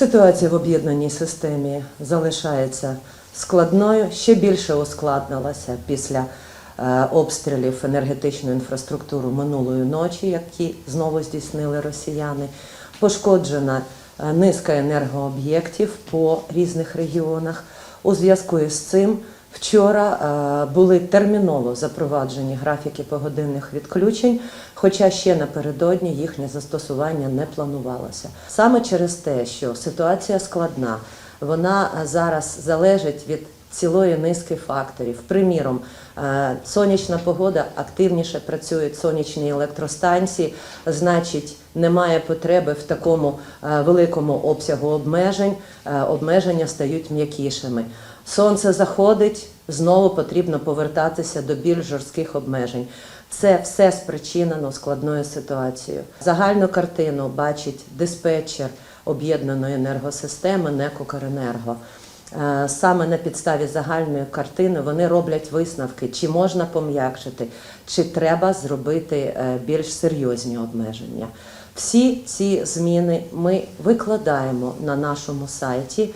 Ситуація в об'єднаній системі залишається складною, ще більше ускладнилася після е, обстрілів енергетичної інфраструктури минулої ночі, які знову здійснили росіяни. Пошкоджена е, низка енергооб'єктів по різних регіонах. У зв'язку із цим вчора е, були терміново запроваджені графіки погодинних відключень, хоча ще напередодні їхнє застосування не планувалося. Саме через те, що ситуація складна, вона е, зараз залежить від цілої низки факторів. Приміром, е, сонячна погода активніше працюють сонячні електростанції, значить, немає потреби в такому великому обсягу обмежень. Обмеження стають м'якішими. Сонце заходить, знову потрібно повертатися до більш жорстких обмежень. Це все спричинено складною ситуацією. Загальну картину бачить диспетчер об'єднаної енергосистеми НЕК «Укренерго». Е, Саме на підставі загальної картини вони роблять висновки, чи можна пом'якшити, чи треба зробити е, більш серйозні обмеження. Всі ці зміни ми викладаємо на нашому сайті.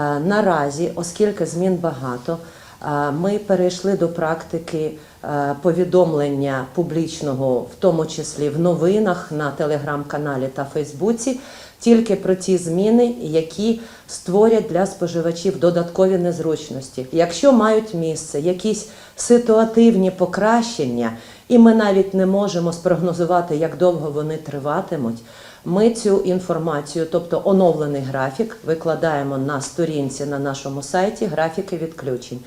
Е, Наразі, оскільки змін багато, е, ми перейшли до практики е, повідомлення публічного, в тому числі в новинах на телеграм-каналі та Фейсбуці, тільки про ті зміни, які створять для споживачів додаткові незручності. Якщо мають місце якісь ситуативні покращення, і ми навіть не можемо спрогнозувати, як довго вони триватимуть. Ми цю інформацію, тобто оновлений графік, викладаємо на сторінці на нашому сайті графіки відключень.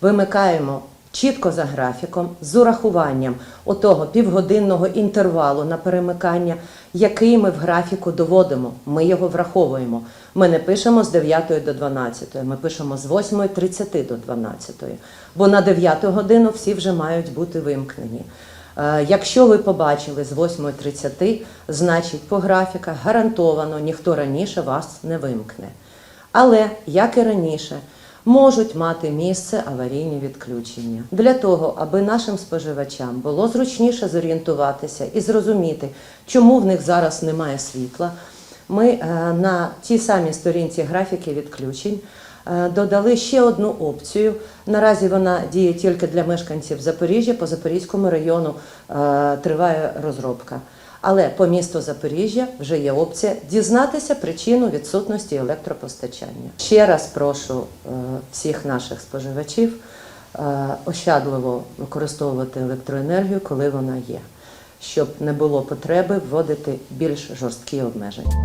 Вимикаємо чітко за графіком з урахуванням отого півгодинного інтервалу на перемикання, який ми в графіку доводимо. Ми його враховуємо. Ми не пишемо з 9 до 12, ми пишемо з 8.30 до 12, бо на 9 годину всі вже мають бути вимкнені. Е, Якщо ви побачили з 8.30, значить по графіках гарантовано ніхто раніше вас не вимкне. Але, як і раніше, можуть мати місце аварійні відключення. Для того, аби нашим споживачам було зручніше зорієнтуватися і зрозуміти, чому в них зараз немає світла, ми е, на тій самій сторінці графіки відключень е, додали ще одну опцію. Наразі вона діє тільки для мешканців Запоріжжя. По Запорізькому району е, триває розробка. Але по місту Запоріжжя вже є опція дізнатися причину відсутності електропостачання. Ще раз прошу всіх наших споживачів ощадливо використовувати електроенергію, коли вона є, щоб не було потреби вводити більш жорсткі обмеження.